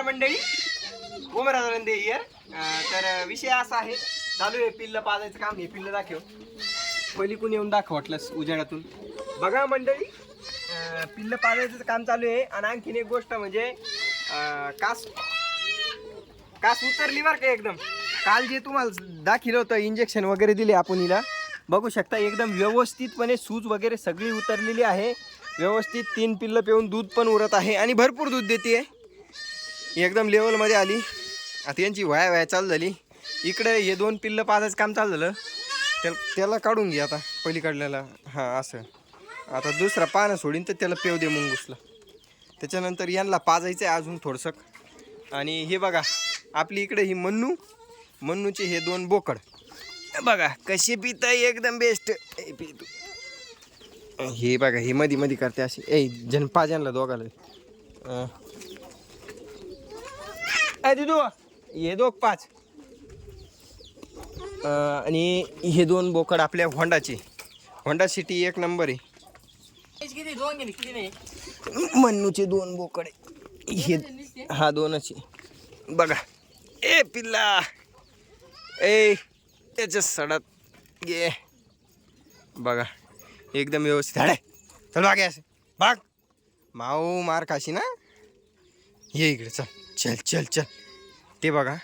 नमस्कार मंडळी. उमराजा रंदे इयर. तर विषय असा आहे चालू आहे पिल्ल पाजायचं काम हे पिल्ल दाखव. पलीकडून येऊन दाखव वाटलंस उजेडातून. बघा मंडळी पिल्ल पाजायचं काम चालू आहे आणि आणखीन एक गोष्ट म्हणजे कास कास उतरली बरं का एकदम. काल जे तुम्हाला दाखिलं होतं इंजेक्शन वगैरे दिले आपण हिला बघू शकता एकदम व्यवस्थितपणे सूज वगैरे सगळी उतरलेली आहे. व्यवस्थित तीन पिल्लं पिऊन दूध पण उरत आहे आणि भरपूर दूध देते एकदम लेवलमध्ये आली. आता यांची वाया वाया चालू झाली. इकडे हे दोन पिल्लं पाजायचं काम चालू झालं. त्याला त्याला काढून घे आता पलीकडल्याला. हां असं. आता दुसरा पानं सोडीन तर त्याला पेव दे मुंगूसला. त्याच्यानंतर यांना पाजायचं आहे अजून थोडंसं. आणि हे बघा आपली इकडे ही मन्नू. मन्नूचे हे दोन बोकड. बघा कसे पिताय एकदम बेस्ट हे बघा हे मधी मधी करते अशी. ए जन पाजांना दोघाला. अं. दिदू हे दोघ पाच. आणि हे दोन बोकड आपल्या होंडाचे. होंडा सिटी एक नंबर आहे. मन्नूचे दोन बोकड हे हा दोनच आहे. बघा. ए पिल्ला. ए त्याच्या सडत गे बघा. एकदम व्यवस्थित. हाडे चल बागे असे. बाग माऊ मार खाशी ना. ये इकडे चल. चल चल चल. ते बघा.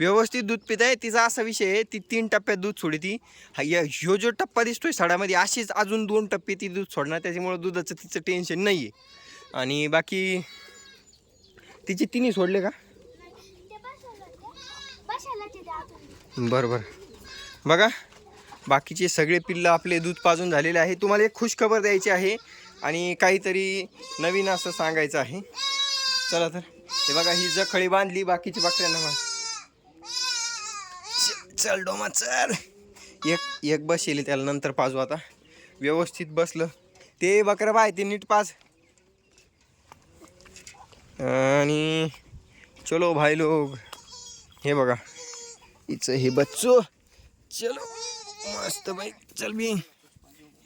व्यवस्थित दूध पित आहे तिचा असा विषय आहे ती तीन टप्प्यात दूध सोडती हा ह्यो जो टप्पा दिसतोय सडामध्ये अशीच अजून दोन टप्पे ती दूध सोडणार त्याच्यामुळं दुधाचं तिचं टेन्शन नाही आहे आणि बाकी तिचे तिन्ही सोडले का? बरं बरं. बघा बाकीचे सगळे पिल्लं आपले दूध पाजून झालेले आहे. तुम्हाला एक खुशखबर द्यायची आहे आणि काहीतरी नवीन असं सांगायचं आहे. चला तर. हे बघा ही जखळी बांधली बाकीची बकऱ्यांना बांध. चल डोमा चल. एक एक बस येईल त्याला नंतर पाजू आता. व्यवस्थित बसलं. ते बकरं बाय ते नीट पाज. आणि चलो भाई लोग हे बघा. हिचं हे बच्चो. चलो मस्त बाई चल बी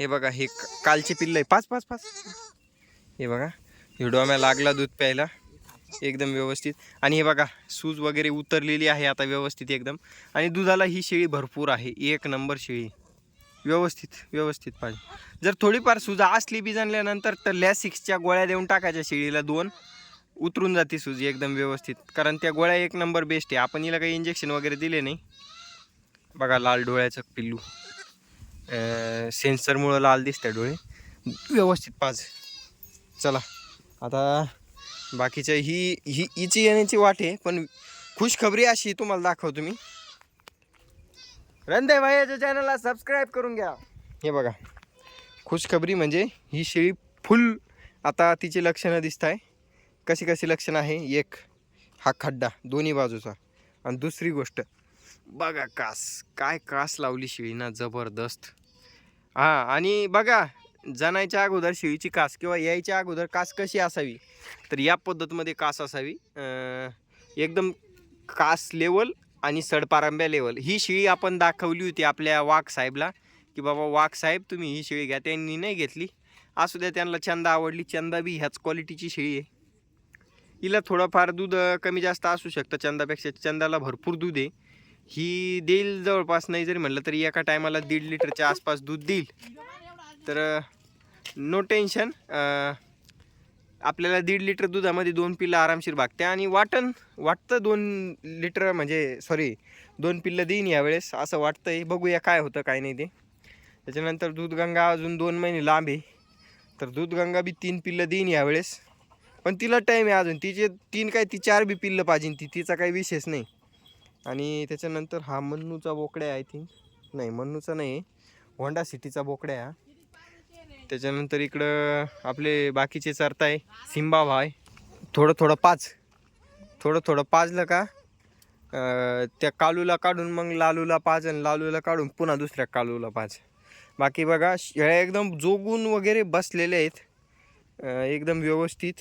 हे बघा हे कालचे पिल्लं आहे पाच पाच पाच हे बघा हे डोम्या लागला दूध प्यायला. एकदम व्यवस्थित. आणि हे बघा सूज वगैरे उतरलेली आहे आता व्यवस्थित एकदम. आणि दुधाला ही शेळी भरपूर आहे. एक नंबर शेळी. व्यवस्थित व्यवस्थित पाहिजे. जर थोडीफार सुजा असली बी जाणल्यानंतर तर लॅसिक्सच्या गोळ्या देऊन टाकायच्या शेळीला दोन. उतरून जाते सुजी एकदम व्यवस्थित. कारण त्या गोळ्या एक नंबर बेस्ट आहे. आपण हिला काही इंजेक्शन वगैरे दिले नाही. बघा लाल डोळ्याचं पिल्लू. सेन्सरमुळं लाल दिसतं डोळे. व्यवस्थित पाच चला. आता बाकीच्या ही ही हिची येण्याची वाट आहे पण खुशखबरी अशी तुम्हाला दाखवतो मी. रणदे भाईच्या चॅनलला सबस्क्राईब करून घ्या. हे बघा खुशखबरी म्हणजे ही शेळी फुल आता तिची लक्षणं दिसत आहे कशी कशी लक्षणं आहे? एक हा खड्डा दोन्ही बाजूचा. आणि दुसरी गोष्ट बघा कास काय कास लावली शेळी ना जबरदस्त. हां आणि बघा जाण्याच्या अगोदर शेळीची कास किंवा यायच्या अगोदर कास कशी असावी? तर या पद्धतीमध्ये कास असावी. एकदम कास लेवल आणि सडपारंब्या लेवल. ही शेळी आपण दाखवली होती आपल्या वाघ साहेबला की बाबा वाघ साहेब तुम्ही ही शेळी घ्या. त्यांनी नाही घेतली. असू द्या त्यांना चंदा आवडली. चंदा बी ह्याच क्वालिटीची शेळी आहे. हिला थोडंफार दूध कमी जास्त असू शकतं चंदापेक्षा. चंदाला भरपूर दूध आहे. ही देईल जवळपास नाही जरी म्हणलं तरी एका टायमाला दीड लिटरच्या आसपास दूध देईल. तर नो टेन्शन आपल्याला दीड लिटर दुधामध्ये दोन पिल्लं आरामशीर भागते आणि वाटण वाटतं दोन लिटर म्हणजे सॉरी दोन पिल्लं देईन यावेळेस असं वाटतं आहे बघूया काय होतं काय नाही ते. त्याच्यानंतर दूधगंगा अजून दोन महिने लांब आहे. तर दूधगंगा बी तीन पिल्लं देईन यावेळेस. पण तिला टाईम आहे अजून. तिचे तीन काय ती चार बी पिल्लं पाहिजे ती. तिचा काही विशेष नाही. आणि त्याच्यानंतर हा मन्नूचा बोकड्या आय थिंक नाही मन्नूचा नाही. होंडा सिटीचा बोकड्या. आहे हा. त्याच्यानंतर इकडं आपले बाकीचे चरताय सिंबा भाय थोडं थोडं पाच. थोडं थोडं पाजलं का त्या कालूला काढून मग लालूला पाच आणि लालूला काढून पुन्हा दुसऱ्या कालूला पाच. बाकी बघा शेळ्या एकदम जोगून वगैरे बसलेले आहेत. एकदम व्यवस्थित.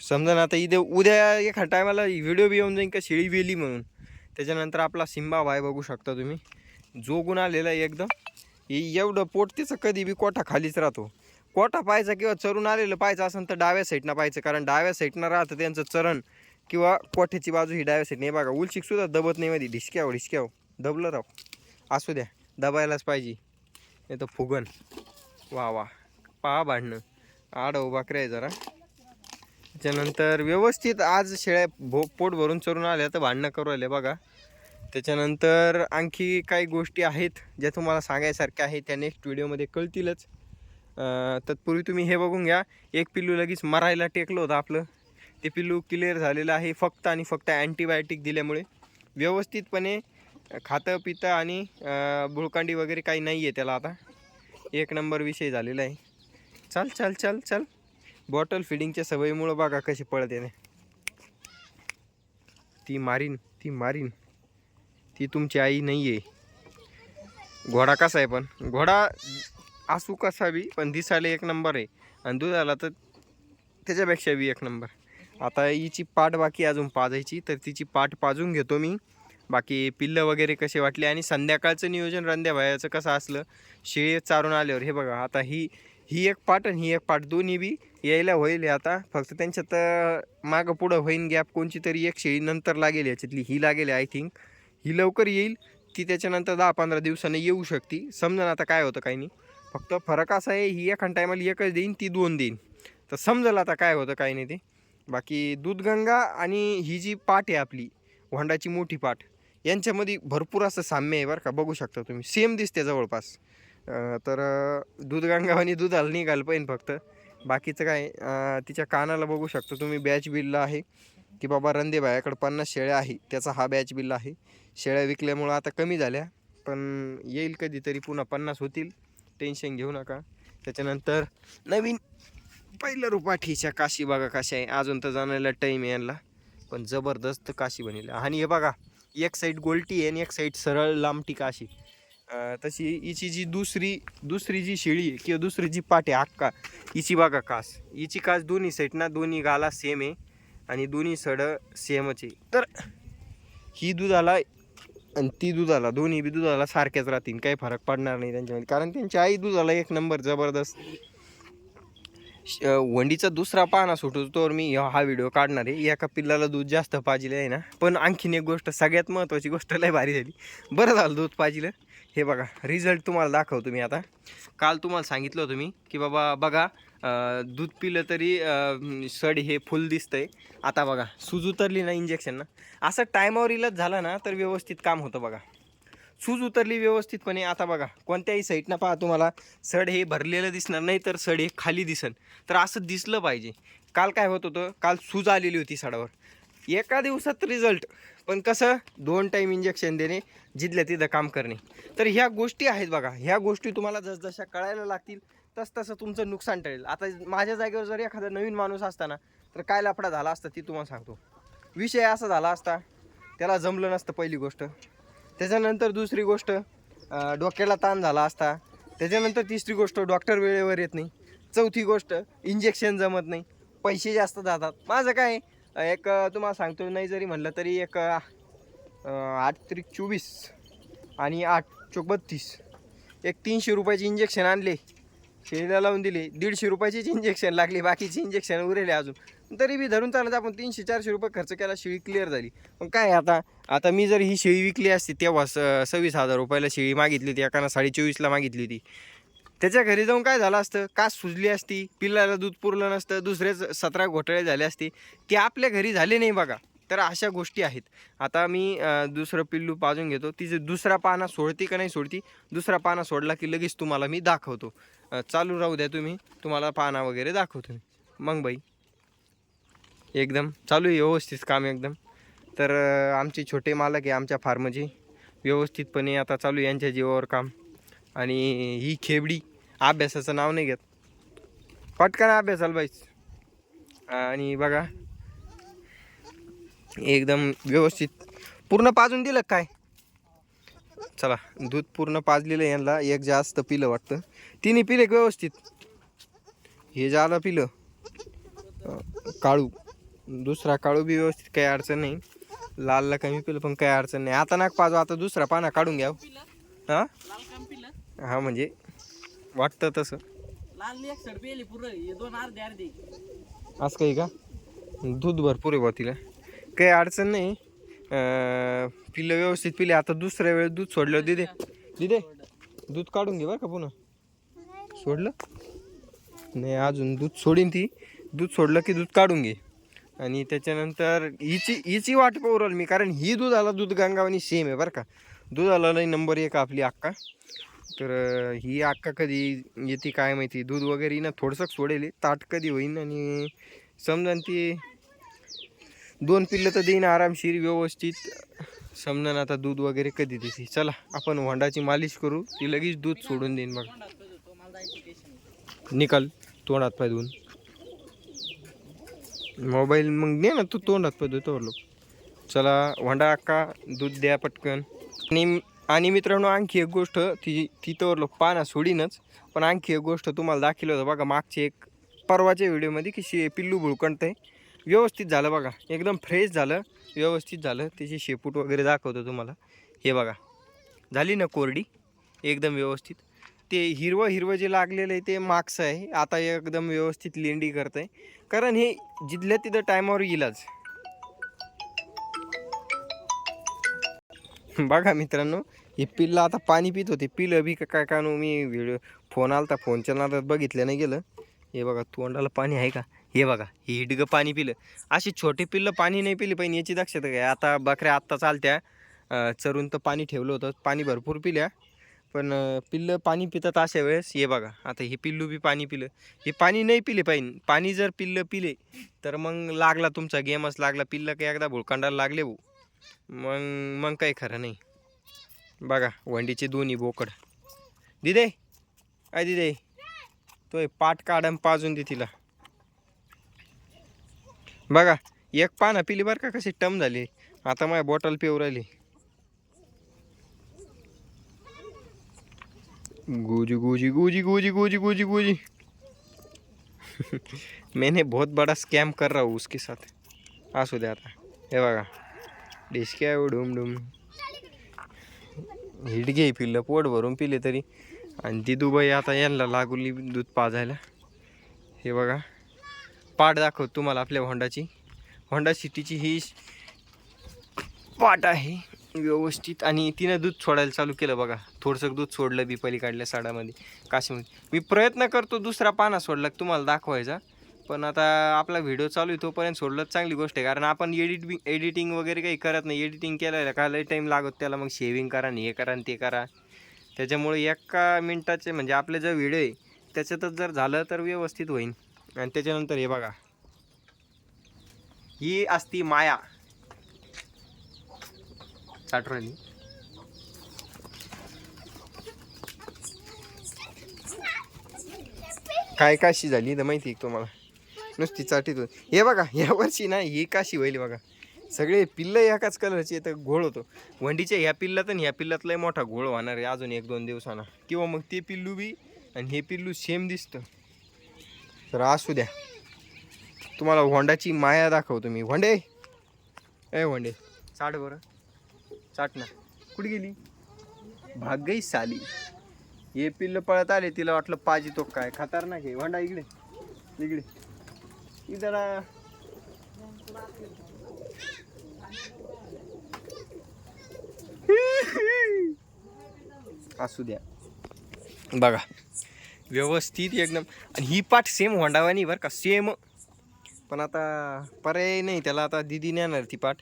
समजा ना आता इथे उद्या एका टायमाला व्हिडिओ बी येऊन जाईन का शेळी वेली म्हणून. त्याच्यानंतर आपला सिंबा भाय बघू शकता तुम्ही. जोगून आलेला आहे एकदम. एवढं पोट तिचं कधी बी कोठा खालीच राहतो. कोठा पाहायचा किंवा चरून आलेलं पाहायचं असेल तर डाव्या साईडनं पाहायचं. कारण डाव्या साईडनं राहतं त्यांचं चरण किंवा कोठ्याची बाजू ही डाव्या साईडने बघा उलचिकसुद्धा दबत नाही मध्ये ढिसक्याव ढिसक्याव. दबलं राव. असू द्या दबायलाच पाहिजे. नाही तर फुगन वा वा. पहा भांडणं. आडव बाकऱ्या आहे जरा. त्याच्यानंतर व्यवस्थित आज शेळ्या भो पोट भरून चरून आल्या तर भांडणं करू राहिले बघा. त्याच्यानंतर आणखी काही गोष्टी आहेत ज्या तुम्हाला सांगायसारख्या आहेत त्या नेक्स्ट व्हिडिओमध्ये कळतीलच. तत्पूर्वी तुम्ही हे बघून घ्या. एक पिल्लू लगेच मरायला टेकलं होतं आपलं. ते पिल्लू क्लिअर झालेलं आहे फक्त आणि फक्त अँटीबायोटिक दिल्यामुळे. व्यवस्थितपणे खातं पितं आणि बुळकांडी वगैरे काही नाही आहे त्याला आता. एक नंबर विषय झालेला आहे. चल चल चल चल. बॉटल फिडिंगच्या सवयीमुळं बघा कशी पळते ती मारीन ती मारीन. ती तुमची आई नाही आहे घोडा कसा आहे पण? घोडा असू कसा बी पण दिसायला एक नंबर आहे. आणि दुधाला तर त्याच्यापेक्षा बी एक नंबर. आता हिची पाठ बाकी अजून पाजायची तर तिची पाठ पाजून घेतो मी. बाकी पिल्लं वगैरे कसे वाटले आणि संध्याकाळचं नियोजन रंध्याभायाचं कसं असलं शेळी चारून आल्यावर. हे बघा आता ही ही एक पाट आणि ही एक पाट दोन्ही बी यायला होईल आता. फक्त त्यांच्यात मागं पुढं होईन गॅप कोणची तरी एक शेळी नंतर लागेल याच्यातली. ही लागेल आय थिंक ही लवकर येईल ती त्याच्यानंतर दहा पंधरा दिवसांनी येऊ शकते. समजा आता काय होतं काही नाही. फक्त फरक असा आहे ही एखाद टायमाला एकच देईन ती दोन देईन. तर समजेल आता काय होतं काही नाही ते. बाकी दूधगंगा आणि ही जी पाट आहे आपली होंडाची मोठी पाट यांच्यामध्ये भरपूर असं साम्य आहे बरं का. बघू शकता तुम्ही. सेम दिसते जवळपास. तर दूधगंगा आणि दुधाला निघालं पाहिजे फक्त. बाकीचं काय तिच्या कानाला बघू शकता तुम्ही. बॅच बिलला आहे की बाबा रंदे भायाकडे पन्नास शेळ्या आहे त्याचा हा बॅच बिल आहे. शेळ्या विकल्यामुळं आता कमी झाल्या पण येईल कधीतरी पुन्हा पन्नास होतील. टेन्शन घेऊ नका. त्याच्यानंतर नवीन पहिलं रुपाठीच्या काशी बघा कशा आहे. अजून तर जाण्याला टाईम आहे यांना. पण जबरदस्त काशी बनेल. आणि हे बघा एक साईड गोलटी आहे आणि एक साईड सरळ लांबटी काशी. तशी हिची जी दुसरी दुसरी जी शिळी आहे किंवा दुसरी जी पाट आहे अक्का हिची बघा कास. हिची कास दोन्ही साईड ना दोन्ही गाला सेम आहे आणि दोन्ही सडं सेमच आहे. तर ही दुधाला आणि ती दुधाला दोन्ही बी दुधाला सारख्याच राहतील. काही फरक पडणार नाही त्यांच्यामध्ये. कारण त्यांची आई दुधाला एक नंबर जबरदस्त. श- वंडीचा दुसरा पाना सुटतो तर मी हा व्हिडिओ काढणार आहे. एका पिल्लाला दूध जास्त पाजिलं आहे ना. पण आणखीन एक गोष्ट सगळ्यात महत्त्वाची गोष्ट लय भारी झाली. बरं झालं दूध पाजिलं. हे बघा रिझल्ट तुम्हाला दाखवतो मी आता. काल तुम्हाला सांगितलं होतं मी की बाबा बघा दूध पिलं तरी सड हे फुल दिसतंय. आता बघा सूज उतरली ना इंजेक्शन ना? असं टायमावर इलाज झाला ना तर व्यवस्थित काम होतं बघा. सूज उतरली व्यवस्थितपणे आता बघा कोणत्याही साईडनं पहा तुम्हाला सड हे भरलेलं दिसणार नाही तर सड हे खाली दिसन तर असं दिसलं पाहिजे. काल काय होत होतं? काल सूज आलेली होती सडावर. एका दिवसात रिझल्ट पण कसं? दोन टाईम इंजेक्शन देणे जिथल्या तिथं काम करणे. तर ह्या गोष्टी आहेत बघा. ह्या गोष्टी तुम्हाला जसजशा कळायला लागतील तस तसं तुमचं नुकसान टळेल आता माझ्या जागेवर जर एखादा नवीन माणूस असता ना तर काय लफडा झाला असता ती तुम्हाला सांगतो. विषय असा झाला असता त्याला जमलं नसतं पहिली गोष्ट. त्याच्यानंतर दुसरी गोष्ट डोक्याला ताण झाला असता. त्याच्यानंतर तिसरी गोष्ट डॉक्टर वेळेवर येत नाही. चौथी गोष्ट इंजेक्शन जमत नाही. पैसे जास्त जातात. माझं काय एक तुम्हाला सांगतो नाही जरी म्हणलं तरी एक आठ त्रिक चोवीस आणि आठ चोक बत्तीस. एक तीनशे रुपयाचे इंजेक्शन आणले. शेळीला लावून दिली दीडशे रुपयाचीच इंजेक्शन लागली बाकीची इंजेक्शन उरेले अजून. तरी बी धरून चालत आपण तीनशे चारशे रुपये खर्च केला शेळी क्लिअर झाली. पण काय आता आता मी जर ही शेळी विकली असती तेव्हा स सव्वीस हजार रुपयाला शेळी मागितली होती एकानं साडे चोवीसला मागितली होती. त्याच्या घरी जाऊन काय झालं असतं? कास सुजली असती पिल्लाला दूध पुरलं नसतं दुसरेच सतरा घोटाळे झाले असते. ते आपल्या घरी झाले नाही बघा. तर अशा गोष्टी आहेत. आता मी दुसरं पिल्लू पाजून घेतो. तिचे दुसरा पाना सोडती का नाही सोडती? दुसरा पाना सोडला की लगेच तुम्हाला मी दाखवतो. चालू राहू द्या तुम्ही. तुम्हाला पाना वगैरे दाखवतो मी. मग बाई. एकदम. चालू आहे व्यवस्थित काम एकदम. तर आमचे छोटे मालक आहे आमच्या फार्मचे. व्यवस्थितपणे आता चालू आहे यांच्या जीवावर काम. आणि ही खेबडी अभ्यासाचं नाव नाही घेत. पटकन अभ्यासाला बाईच आणि बघा एकदम व्यवस्थित. पूर्ण पाजून दिलं काय? चला दूध पूर्ण पाजलेलं यांना. एक जास्त पिलं वाटतं. तिन्ही पिले व्यवस्थित? हे झालं पिलं काळू. दुसरा काळू बी व्यवस्थित काही अडचण नाही. लालला कमी पिलं पण काही अडचण नाही. आता नाक पाजू आता दुसरा पाना काढून घ्या हां? हां म्हणजे वाटतं तसं. लाल एक सड पेली पुरं. दोन अर्धे अर्धे. असं काही का? दूध भरपूर आहे बा तिला. काही अडचण नाही. पिलं व्यवस्थित पिले. आता दुसऱ्या वेळेस दूध सोडलं. दिदे दिदे दूध काढून घे बरं का पुन्हा. सोडलं? नाही अजून दूध सोडीन ती. दूध सोडलं की दूध काढून घे. आणि त्याच्यानंतर हिची हिची वाट पाहू मी कारण ही दुधाला दूध गंगावानी सेम आहे बरं का. दुधाला लई नंबर एक आपली अक्का. तर ही अक्का कधी येते काय माहिती. दूध वगैरे ना थोडंसं सोडेल. ताट कधी होईन आणि समजा ती दोन पिल्लं तर देईन आरामशीर व्यवस्थित. समजा आता दूध वगैरे कधी देते? चला आपण वंडाची मालिश करू. ती लगेच दूध सोडून देईन बघ. निकाल तोंडात पाय धुवून. मोबाईल मग दे ना तू तोंडात पाय धुतो लोक. चला वंडा अक्का दूध द्या पटकन. आणि आणि मित्रांनो आणखी एक गोष्ट ती तिथं लोक पाना सोडीनच. पण आणखी एक गोष्ट तुम्हाला दाखवलं होतं बघा मागचे एक परवाच्या व्हिडिओमध्ये की शे पिल्लू भुळकणत आहे. व्यवस्थित झालं बघा. एकदम फ्रेश झालं व्यवस्थित झालं. त्याची शेपूट वगैरे दाखवतो तुम्हाला. हे बघा. झाली ना कोरडी? एकदम व्यवस्थित. ते हिरवं हिरवं जे लागलेलं आहे ते मागचं आहे. आता एकदम व्यवस्थित लेंडी करत आहे कारण हे जिथल्या तिथं टायमावर येईलच. बघा मित्रांनो हे पिल्लं आता पाणी पित होते. पिलं बी का काय का नो मी व्हिडिओ फोन आलता फोनच्या नादात बघितलं नाही गेलं. हे बघा तोंडाला पाणी आहे का? हे बघा हे हिडगं पाणी पिलं. अशी छोटे पिल्लं पाणी नाही पिली पाहिजे याची दक्षता काय? आता बकऱ्या आत्ता चालत्या. चरून तर पाणी ठेवलं होतं पाणी भरपूर पिल्या. पण पिल्लं पाणी पितात अशा वेळेस हे बघा आता हे पिल्लू बी पाणी पिलं. हे पाणी नाही पिले पाहिजे. पाणी जर पिल्लं पिले तर मग लागला तुमचा गेमच लागला पिल्लं काही एकदा भुळकांडाला लागले भाऊ. मग मग काही खरं नाही. बघा वंडीचे दोन्ही बोकड. दिदे आय दिदे तो पाठ पाट पाजून दे तिला. बघा एक पानं पिली बरं का कशी टम झाली. आता माझ्या बॉटल पिऊ राहिली. गुजी गुजी गुजी गुजी गुजी गुजी गुजी. मैंने बहुत बड़ा स्कैम कर रहा हूँ उसके साथ. असू दे आता. हे बघा. डिस्क्या डुम डुम. हिडगे पिल्लं पोट भरून पिले तरी. आणि ती दुबई आता यांना लागली दूध पाजायला. हे बघा. पाट दाखवतो तुम्हाला आपल्या होंडाची. होंडा सिटीची ही पाट आहे व्यवस्थित. आणि तिनं दूध सोडायला चालू केलं बघा. थोडंसं दूध सोडलं बी पलीकडल्या साडामध्ये. काशीमध्ये. मी प्रयत्न करतो दुसरा पाना सोडला तुम्हाला दाखवायचा. पण आता आपला व्हिडिओ चालू आहे तोपर्यंत सोडलं चांगली गोष्ट आहे. कारण आपण एडिट एडिटिंग वगैरे काही करत नाही. एडिटिंग केलं का? लई टाईम लागत त्याला. मग शेविंग करा आणि हे करा आणि ते करा. त्याच्यामुळे एका मिनटाचे म्हणजे आपले जो व्हिडिओ आहे त्याच्यातच जर झालं तर व्यवस्थित होईल आणि त्याच्यानंतर हे बघा. ही असती माया. साठवणी. काय काशी झाली तर माहिती आहे तुम्हाला? नुसती चाटीत होती. हे बघा या वर्षी ना ही काशी व्हायली बघा. सगळे पिल्ल एकाच कलरचे तर घोळ होतो. वंडीच्या ह्या पिल्लात आणि ह्या पिल्लात लय मोठा घोळ होणार आहे अजून एक दोन दिवसांना. किंवा मग ते पिल्लू बी आणि हे पिल्लू सेम दिसतं. तर असू द्या. तुम्हाला होंडाची माया दाखवतो मी. होंडे? ए होंडे. चाट बरं. चाट ना. कुठे गेली? भाग गई साली. हे पिल्ल पळत आले तिला वाटलं पाजी तो काय? खतरनाक आहे. होंडा इकडे. इकडे. इकडे असू द्या. बघा. व्यवस्थित एकदम. आणि ही पाठ सेम होंडावानी बरं का सेम पण आता पर्याय नाही त्याला आता दिदी नेणार ती पाठ.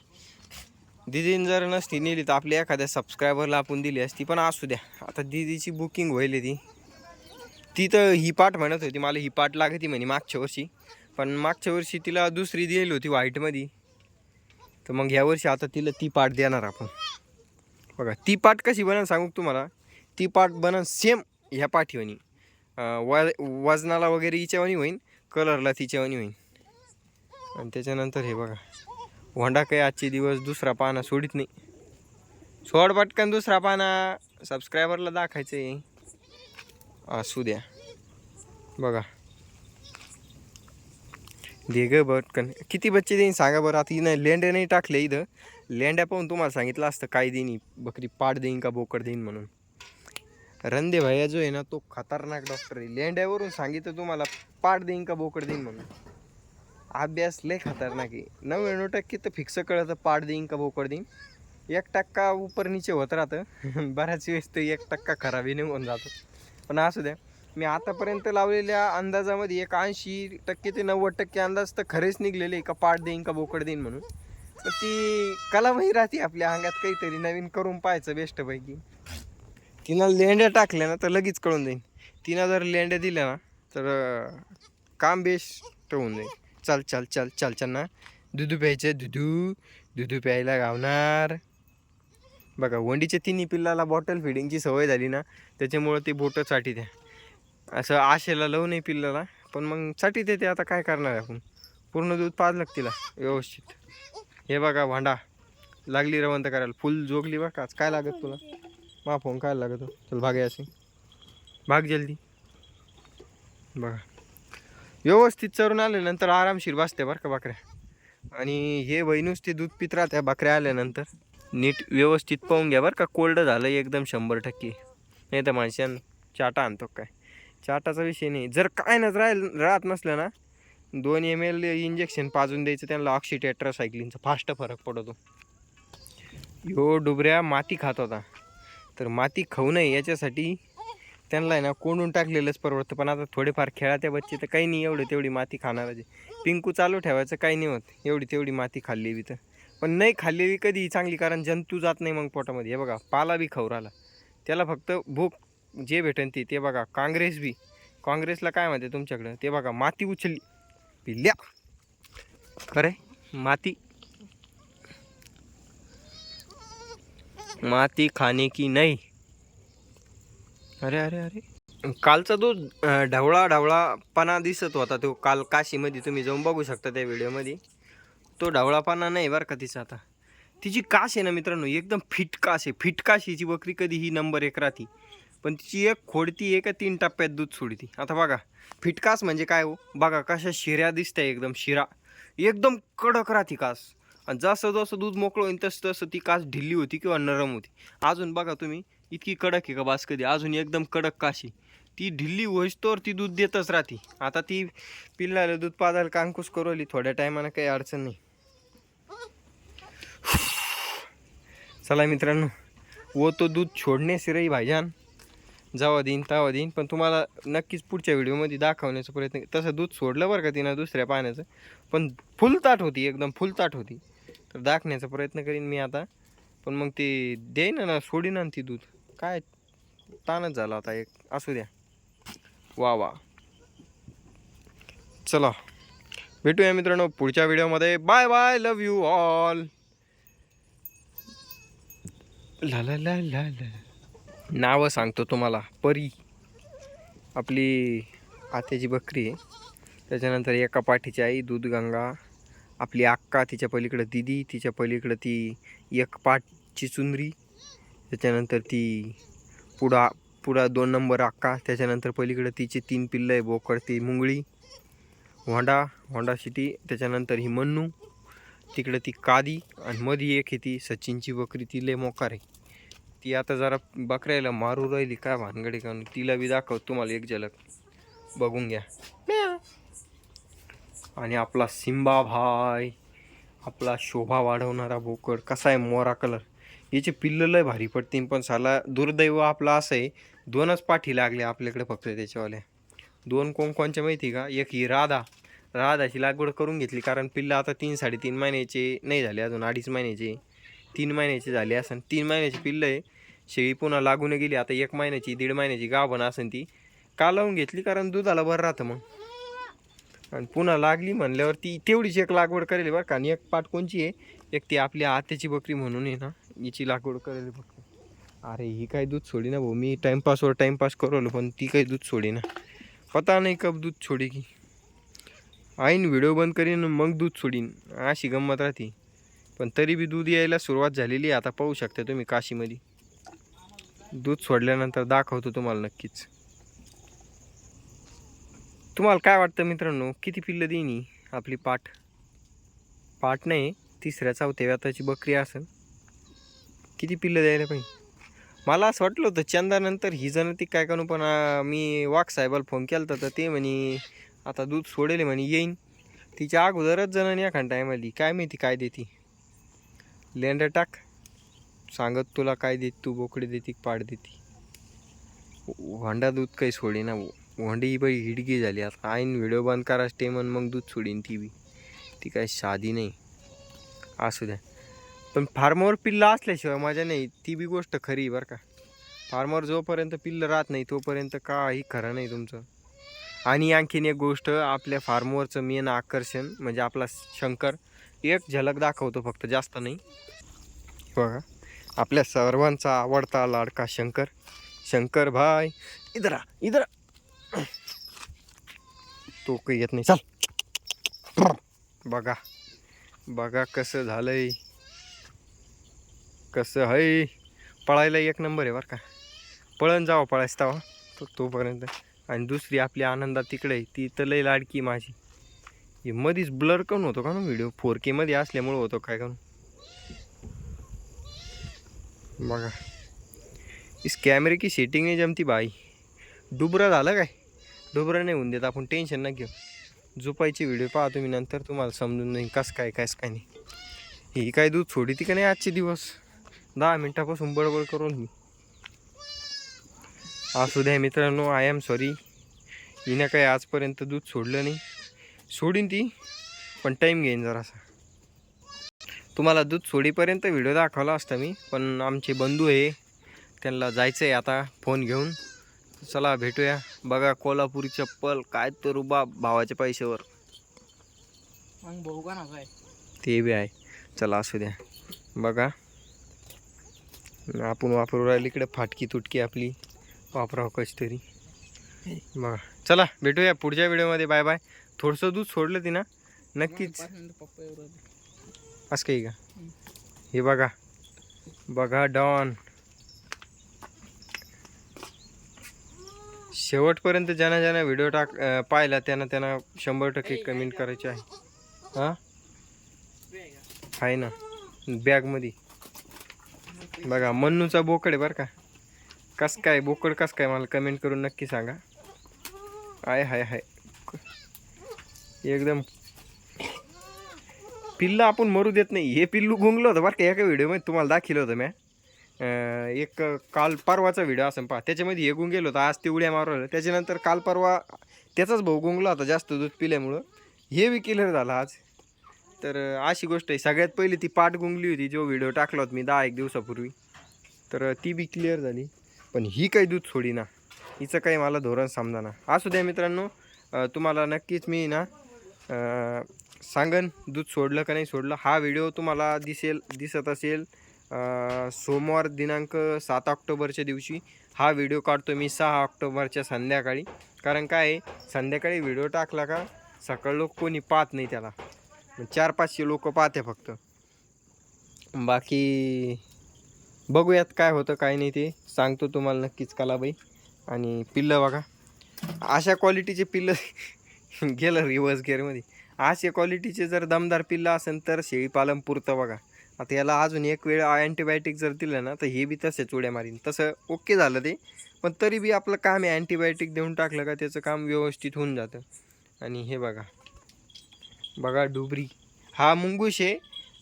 दिदीने जर नसती नेली तर आपल्या एखाद्या सबस्क्रायबरला आपण दिली असती पण असू द्या. आता दिदीची बुकिंग होईल ती. ती तर ही पाठ म्हणत होती मला ही पाठ लागती म्हणे मागच्या वर्षी. पण मागच्या वर्षी तिला दुसरी दिलेली होती व्हाईटमध्ये तर मग ह्या वर्षी आता तिला ती पाठ देणार आपण. बघा ती पाठ कशी बनन सांगू तुम्हाला? ती पाठ बनन सेम ह्या पाठीवानी. व वजनाला वगैरे हिच्यावानी होईन कलरला तिच्यावानी होईन. आणि त्याच्यानंतर हे बघा होंडा काही आजचे दिवस दुसरा पाना सोडित नाही. सोड पटकन दुसरा पाना सबस्क्रायबरला दाखायचं आहे. असू द्या. बघा. दे ग पटकन. किती बच्चे देईन सांगा बरं आता हिनं लेंड्या नाही टाकले इथं. लेंड्या पाहून तुम्हाला सांगितलं असतं काय देईन बकरी पाड देईन का बोकड देईन म्हणून. रंदे भैया जो आहे ना तो खतरनाक डॉक्टर आहे. लेंड्यावरून सांगितलं तुम्हाला पाड देईन का बोकड देईन म्हणून. अभ्यास लय खतरनाक आहे. नव्याण्णव टक्के तर फिक्स कळतं पाड देईन का बोकड देईन. एक टक्का उपर नीचे होत राहतं. बऱ्याच वेळेस तर एक टक्का खराबी निघून जातो. पण असू द्या मी आतापर्यंत लावलेल्या अंदाजामध्ये एक ऐंशी टक्के ते नव्वद टक्के अंदाज तर खरेच निघलेले का पाड देईन का बोकड देईन म्हणून. पण ती कलामही राहते आपल्या अंगात काहीतरी नवीन करून पाहायचं बेस्टपैकी तिनं लेंड्या टाकल्या ना तर लगेच कळून जाईल तिनं जर लेंड्या दिल्या ना तर काम बेस्ट होऊन जाईल चल चल चल चल चल ना. दुधू प्यायचे दुधू दुधू प्यायला गावणार. बघा वंडीच्या तिन्ही पिल्लाला बॉटल फिडिंगची सवय झाली ना त्याच्यामुळं ते बोटं चाटी द्या. असं आशेला लावू नाही पिल्लाला पण मग चाटी देते आता काय करणार आहे आपण? पूर्ण दूध पाजलं का तिला? व्यवस्थित. हे बघा भांडा. लागली रवंत करायला. फुल जोगली बघ आज काय लागत तुला? मा फोन काय लागतो. चल भागे असे भाग जल्दी. बघा. व्यवस्थित चरून आल्यानंतर आरामशीर बसते बरं का बकऱ्या. आणि हे बहिणूच ते दूध पित राहत्या बकऱ्या आल्यानंतर. नीट व्यवस्थित पाहून घ्या बरं का. कोल्ड झालं एकदम शंभर टक्के. नाही तर माणसान चाटा आणतो काय? चाटाचा विषय नाही. जर काय नच राहील राहत नसलं ना दोन एम एल इंजेक्शन पाजून द्यायचं त्यांना ऑक्सिटेट्रासायक्लिनचा फास्ट फरक पडतो. ह्यो डुबऱ्या माती खात होता. तर माती खाऊ नये याच्यासाठी त्यांना आहे ना कोंडून टाकलेलंच परवडतं. पण आता थोडेफार खेळा त्या बच्चे तर काही नाही एवढं तेवढी माती खाणाराचे पिंकू चालू ठेवायचं काही नाही होत. एवढी तेवढी माती खाल्ली बी तर. पण नाही खाल्लेली कधी चांगली कारण जंतू जात नाही मग पोटामध्ये. हे बघा पाला बी खाऊ राहिला. त्याला फक्त भूक जे भेटेन ती ते बघा काँग्रेस बी. काँग्रेसला काय म्हणते तुमच्याकडं? ते बघा माती उचलली. पिल्ल्या खरे माती माती खाणे की नाही। अरे अरे अरे। कालचा तो ढवळा ढवळापणा दिसत होता तो काल काशीमध्ये तुम्ही जाऊन बघू शकता त्या व्हिडिओमध्ये. तो ढवळापणा नाही बरं का तिचा आता. तिची काश आहे ना मित्रांनो एकदम फिट काश आहे. फिट काश हिची बकरी कधी ही नंबर एक राहती. पण तिची एक खोडती एका तीन टप्प्यात दूध सोडती. आता बघा फिटकास म्हणजे काय हो? बघा कशा शिऱ्या दिसत्या एकदम शिरा. एकदम कडक राहती कास. आणि जसं जसं दूध मोकळं होईल तसं तसं ती कास ढिल्ली होती किंवा नरम होती. अजून बघा तुम्ही इतकी कडक आहे का बास कधी? अजून एकदम कडक काशी. ती ढिल्ली होईस्तोवर ती दूध देतच राहते. आता ती पिल्लाला दूध पाजायला कांकूस करवली थोड्या टायमानं काही अडचण नाही. चला मित्रांनो वो तो दूध छोडणे सिरई भाईजान. जावा देईन तावा देईन पण तुम्हाला नक्कीच पुढच्या व्हिडिओमध्ये दाखवण्याचा प्रयत्न तसं दूध सोडलं बरं का तिनं दुसऱ्या पाण्याचं. पण फुल ताट होती एकदम फुल ताट होती. तर दाखण्याचा प्रयत्न करीन मी आता. पण मग ती देईन ना सोडीन ना ती दूध. काय ताणच झाला आता एक. असू द्या. वा वा. चला. भेटूया मित्रांनो पुढच्या व्हिडिओमध्ये. Bye bye. Love you all ला ला ला ला ला. नावं सांगतो तुम्हाला. परी. आपली आत्याची बकरी आहे. त्याच्यानंतर एका पाठीची आई दूधगंगा आपली अक्का तिच्या पलीकडं दिदी तिच्या पलीकडं ती एक पाठची चुंदरी त्याच्यानंतर ती पुढा पुढा दोन नंबर अक्का त्याच्यानंतर पलीकडं तिचे तीन पिल्लं आहे बोकड ती मुंगळी होंडा होंडा सिटी त्याच्यानंतर ही मन्नू तिकडं ती कादी आणि मध्ये एक आहे ती सचिनची बकरी ती लय मोकार आहे. ती आता जरा बकऱ्याला मारू राहिली काय भानगडी का तिला बी दाखव तुम्हाला एक झलक. बघून घ्या. आणि आपला सिम्बा भाई आपला शोभा वाढवणारा बोकड कसा आहे मोरा कलर याचे पिल्ल लय भारी पडतील पण साला दुर्दैव आपला असं आहे दोनच पाठी लागल्या आपल्याकडे फक्त त्याच्यावाल्या दोन कोण कोणच्या माहिती का? एक ही राधा. राधाची लागवड करून घेतली कारण पिल्लं आता तीन साडेतीन महिन्याचे नाही झाले अजून अडीच महिन्याचे. तीन महिन्याचे झाले असं तीन महिन्याची पिल्लं आहे. शेळी पुन्हा लागून गेली आता एक महिन्याची दीड महिन्याची गाभण असन ती. का लावून घेतली? कारण दुधाला बरं राहतं मग. आणि पुन्हा लागली म्हणल्यावर ती तेवढीच एक लागवड करेल बरं का. आणि एक पाट कोणची आहे? एक ती आपल्या आत्याची बकरी म्हणून आहे ना हिची लागवड करेल फक्त अरे ही काय दूध सोडी ना भाऊ. मी टाईमपासवर टाईमपास करवलं पण ती काही दूध सोडी ना. पता नाही कब दूध सोडी की आईन व्हिडिओ बंद करीन मग दूध सोडीन. अशी गंमत राहते. पण तरी बी दूध यायला सुरुवात झालेली आहे. आता पाहू शकता तुम्ही काशीमध्ये. दूध सोडल्यानंतर दाखवतो तुम्हाला नक्कीच. तुम्हाला काय वाटतं मित्रांनो? किती पिल्लं देईन आपली पाठ? पाठ नाही तिसऱ्या चौथ्या व्याताची बकरी असेल किती पिल्लं द्यायला पाहिजे? मला असं वाटलं होतं चंदानंतर ही जण ती काय करू पण मी वाघ साहेबाला फोन केला होता तर ते म्हणे आता दूध सोडेल म्हणे येईन. तिच्या अगोदरच जणांनी एखाद टायमाली काय माहिती काय देती? लेंडर टाक. सांगत तुला काय देत तू बोकडे देती पाड देती. भांडा दूध काही सोडे ना भाऊ. होंडी बाई हिडगी झाली. आता आईन व्हिडिओ बंद करा टेमन मग दूध सोडीन ती बी. ती काय साधी नाही. असू द्या. पण फार्मवर पिल्लं असल्याशिवाय मजा नाही. ती बी गोष्ट खरी बरं का. फार्मवर जोपर्यंत पिल्लं राहत नाही तोपर्यंत काही खरं नाही तुमचं. आणि आणखीन एक गोष्ट आपल्या फार्मवरचं मेन आकर्षण म्हणजे आपला शंकर एक झलक दाखवतो फक्त जास्त नाही. बघा. आपल्या सर्वांचा आवडता लाडका शंकर. शंकर भाई इधरा इधरा तो काही येत नाही. चल. बघा. बघा कसं झालंय. कसं आहे. पळायला एक नंबर आहे बरं का. पळण जावं पळायच तवा तो तोपर्यंत. आणि दुसरी आपली आनंदा तिकडे ती तर लय लाडकी माझी. हे मधीच ब्लर करून होतो का ना व्हिडिओ फोर के मध्ये असल्यामुळं होतो काय का बघा. इस कॅमेरे की सेटिंग नाही जमती बाई. डुबरा झालं काय? डुबरं नाही होऊन देत. आपण टेन्शन ना घेऊ. झोपायची व्हिडिओ पहा तुम्ही नंतर तुम्हाला समजून नाही कसं काय कायच काय नाही. ही काय दूध सोडी ती का नाही आजचे दिवस? दहा मिनटापासून बडबड करून मी. असू द्या मित्रांनो आय एम सॉरी हिनं काही आजपर्यंत दूध सोडलं नाही. सोडीन ती पण टाईम घेईन जरासा. तुम्हाला दूध सोडीपर्यंत व्हिडिओ दाखवला असता मी पण आमचे बंधू आहे त्यांना जायचं आहे आता फोन घेऊन. चला भेटूया. बघा कोल्हापुरी चप्पल काय तर रुबा भावाच्या पैशावर. मग भाऊ का ना काय. ते बी आहे. चला असू द्या. बघा. आपण वापरू राहिली इकडे फाटकी तुटकी आपली. वापरावं कशी तरी बघा. चला भेटूया पुढच्या व्हिडिओमध्ये. Bye bye. थोडंसं दूध सोडलं ती ना नक्कीच असं काही का? हे बघा. बघा डॉन. शेवटपर्यंत ज्यांना ज्यांना व्हिडिओ टाक पाहिला त्यांना त्यांना शंभर टक्के कमेंट करायचे आहे. हां? आहे ना. बॅगमध्ये बघा मन्नूचा बोकड आहे बरं का. कस काय बोकड कस काय मला कमेंट करून नक्की सांगा. आहे हाय हाय. एकदम. पिल्लं आपण मरू देत नाही. हे पिल्लू गुंगलं होतं बरं का एका व्हिडिओमध्ये तुम्हाला दाखिलं होतं म्या. एक काल परवाचा व्हिडिओ असं पहा त्याच्यामध्ये हे गुंगेल होतं आज ते उड्या मारवलं त्याच्यानंतर काल परवा त्याचाच भाऊ गुंगला होता जास्त दूध पिल्यामुळं. हे बी क्लिअर झालं आज. तर अशी गोष्ट आहे. सगळ्यात पहिली ती पाठ गुंगली होती जो व्हिडिओ टाकला होता मी दहा एक दिवसापूर्वी. तर ती बी क्लिअर झाली. पण ही काही दूध सोडी ना. हिचं काही मला धोरण समजा ना. असू द्या मित्रांनो तुम्हाला नक्कीच मी ना सांगन दूध सोडलं का नाही सोडलं. हा व्हिडिओ तुम्हाला दिसेल दिसत असेल. सोमवार दिनांक सात ऑक्टोबरच्या दिवशी हा व्हिडिओ काढतो मी सहा ऑक्टोबरच्या संध्याकाळी. कारण काय आहे संध्याकाळी व्हिडिओ टाकला का सकाळ लोक कोणी पाहत नाही त्याला. चार पाचशे लोक पाहते फक्त. बाकी बघूयात काय होतं काय नाही ते. सांगतो तुम्हाला नक्कीच कलाबाई. आणि पिल्लं बघा. अशा क्वालिटीचे पिल्लं गेलं रिवर्स गेअरमध्ये अशा क्वालिटीचे जर दमदार पिल्लं असेल तर शेळीपालन पुरतं बघा. आता याला अजून एक वेळ अँटीबायोटिक जर दिलं ना तर हे बी तसेच उड्या मारीन. तसं ओके झालं ते. पण तरी बी आपलं काम आहे अँटीबायोटिक देऊन टाकलं का त्याचं काम व्यवस्थित होऊन जातं. आणि हे बघा. बघा डुबरी. हा मुंगूश आहे.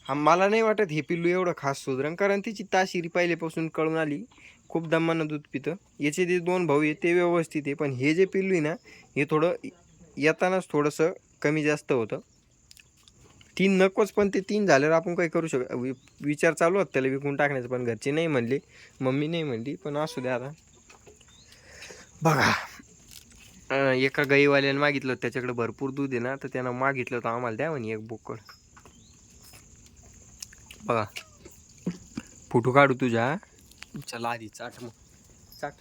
हा मला नाही वाटत हे पिल्लू एवढं खास सुधरण कारण तिची ताशिरी पहिल्यापासून कळून आली. खूप दमानं दूध पितं. याचे जे दोन भाऊ आहे ते व्यवस्थित आहे. पण हे जे पिल्लू आहे ना हे थोडं येतानाच थोडंसं कमी जास्त होतं. तीन नकोच पण ते तीन झाल्यावर आपण काही करू शक वि- विचार चालू होता त्याला विकून टाकण्याचं पण घरचे नाही म्हणले मम्मी नाही म्हणली पण असू द्या आता. बघा एका गाईवाल्यानं मागितलं होतं त्याच्याकडे भरपूर दूध आहे ना तर त्यानं मागितलं होतं आम्हाला द्या म्हणे एक बोकड. बघा फोटो काढू तुझ्या चला आधी चाट मग. चाट.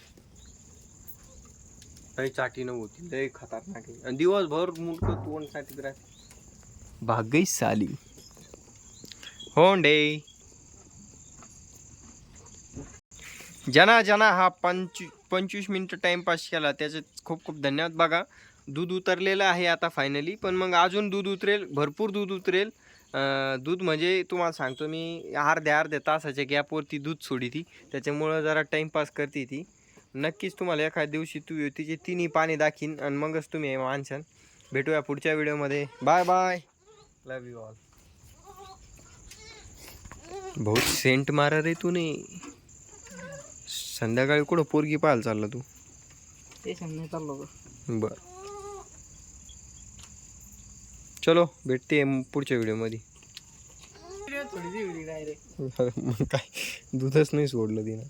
लय चाटीनं होती लय खतरनाक आहे. आणि दिवसभर मुलग तोंडसाठी राहते. भाग्यशाली साली। होंडे जना जना हा पंच पंचवीस मिनटं टाईमपास केला. त्याचे खूप खूप धन्यवाद. बघा दूध उतरलेलं आहे आता फायनली पण मग अजून दूध उतरेल भरपूर दूध उतरेल. दूध म्हणजे तुम्हाला सांगतो मी अर्ध्या अर्ध्या तासाच्या गॅपवरती दूध सोडी ती. त्याच्यामुळं जरा टाईमपास करते ती. नक्कीच तुम्हाला एखाद्या दिवशी तू तिचे तिन्ही पाणी दाखीन आणि मगच तुम्ही माणसान भेटूया पुढच्या व्हिडिओमध्ये bye bye love you all. बहुत सेंट मारा रे तू नाही संध्याकाळी कुठं पोरगी पाहायला चालला तू? स्टेशन नाही चाललो. बर. चलो भेटते पुढच्या व्हिडिओमध्ये. मग काय दूधच नाही सोडलं तिनं.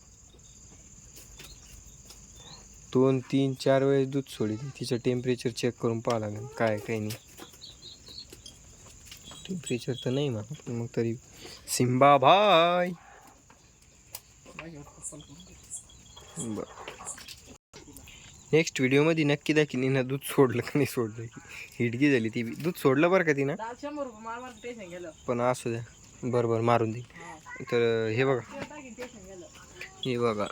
दोन तीन चार वेळेस दूध सोडली. तिचं टेम्परेचर चेक करून पाहा लागेल. काय काही नाही. टेम्परेचर तर नाही म्हणा पण मग तरी. सिम्बा भाई. बर. नेक्स्ट व्हिडिओमध्ये नक्की दाखीन हिनं दूध सोडलं का नाही सोडलं हिडकी झाली ती. दूध सोडलं बरं का तिनं? पण असू द्या. बरं बरं मारून दे हा. तर हे बघा. हे बघा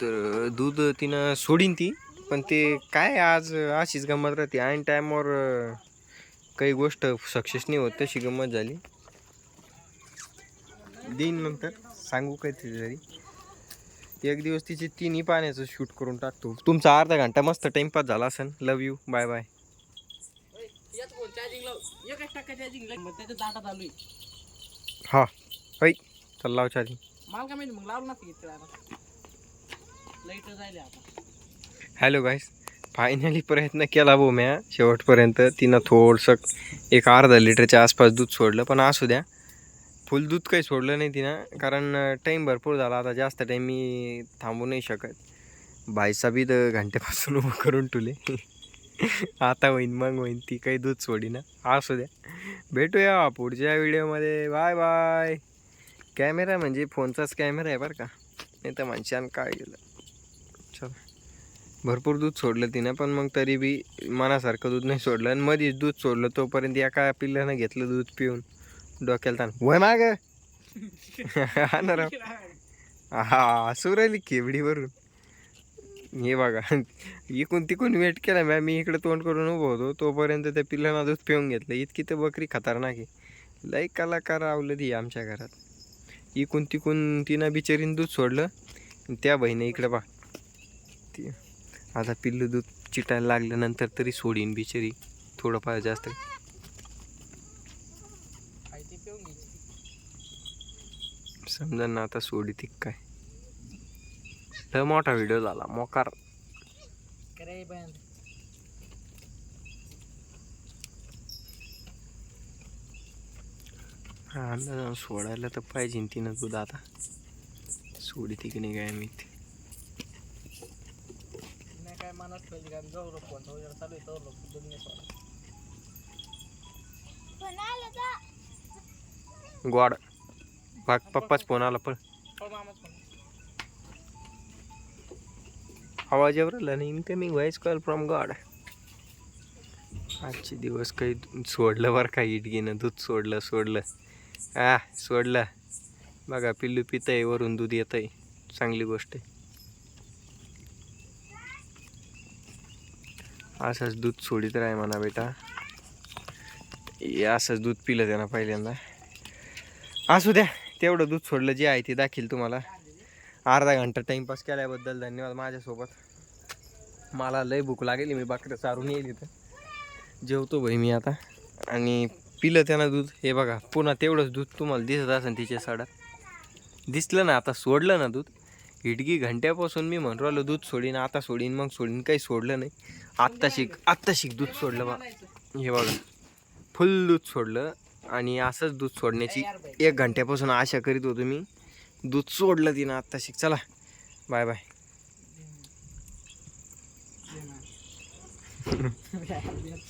तर दूध तिनं सोडीन ती पण ते काय आज अशीच गंमत राहते. ऐन टायमावर काही गोष्ट सक्सेस नाही होत तशी गंमत झाली. देईन नंतर सांगू काय तरी. एक दिवस तिचे तिन्ही पाण्याचं शूट करून टाकतो. तुमचा अर्धा घंटा मस्त टाइमपास झाला असेल लव यू बाय बाय हा. ऐ चल लाव चार्जिंग हॅलो गाईस फायनली प्रयत्न केला भाऊ म्या. शेवटपर्यंत तिनं थोडंसं एक अर्धा लिटरच्या आसपास दूध सोडलं पण असू द्या. फुल दूध काही सोडलं नाही तिनं कारण टाईम भरपूर झाला. आता जास्त टाईम मी थांबू नाही शकत. बाईसाबी तर घंट्यापासून उभं करून ठुले आता होईन मग होईन. ती काही दूध सोडी ना असू द्या. भेटूया पुढच्या व्हिडिओमध्ये. Bye bye. कॅमेरा म्हणजे फोनचाच कॅमेरा आहे बरं का. नाही तर माणशान काय गेलं चल. भरपूर दूध सोडलं तिनं पण मग तरी बी मनासारखं दूध नाही सोडलं. आणि मध्येच दूध सोडलं तोपर्यंत एका पिल्ल्यानं घेतलं दूध पिऊन डोक्याला ताण. वय माग. हा ना राव. हा हसू राहिली केवडीवरून हे बघा इकून तिकून वेट केला मॅ मी इकडे तोंड करून उभं होतो. तोपर्यंत त्या पिल्लानं दूध पिऊन घेतलं. इतकी तर बकरी खतरनाक आहे. लई कलाकार आवलं ती आमच्या घरात. इकून तिकून तिनं बिचारीन दूध सोडलं. त्या बहिणी इकडे पा ती आता पिल्लू दूध चिटायला लागल्यानंतर तरी सोडीन बिचारी. थोडंफार जास्त. समजा ना आता सोडी ती काय. लय मोठा व्हिडिओ झाला मोकार. हा सोडायला तर पाहिजे तिनं दूध आता. सोडी तिकडे काय मी नाही काय मनात पाहिजे कारण जवळ फोन वगैरे चालू आहे जवळ दूध नाही सोडा गोड. बाग पप्पाच फोन आला पण पण मामाच फोन आवाज येऊ आला नाही incoming voice call from god आजचे दिवस काही सोडलं बरं का इटगीनं दूध सोडलं सोडलं. आ सोडलं. बघा पिल्लू पितंय वरून दूध येतंय. चांगली गोष्ट आहे. असंच दूध सोडित राह म्हणा बेटा. असंच दूध पिलं त्यानं पहिल्यांदा. असू द्या तेवढं दूध सोडलं जे आहे ते दाखील तुम्हाला. अर्धा घंटा टाईमपास केल्याबद्दल धन्यवाद माझ्यासोबत. मला लय भूक लागेल मी बाकडं चारून येईल इथं. जेवतो भाई मी आता. आणि पिलं त्यानं दूध. हे बघा पुन्हा तेवढंच दूध तुम्हाला दिसत असेल तिच्या साडात दिसलं ना आता सोडलं ना दूध. हिडगी घंट्यापासून मी म्हणू राहिलो दूध सोडीन आता सोडीन मग सोडीन काही सोडलं नाही. आत्ता शिक आत्ता शिक दूध सोडलं बा. हे बघा फुल दूध सोडलं आणि असंच दूध सोडण्याची एक घंट्यापासून आशा करीत होतो मी. दूध सोडलं तिनं आत्ता शिक. चला बाय बाय.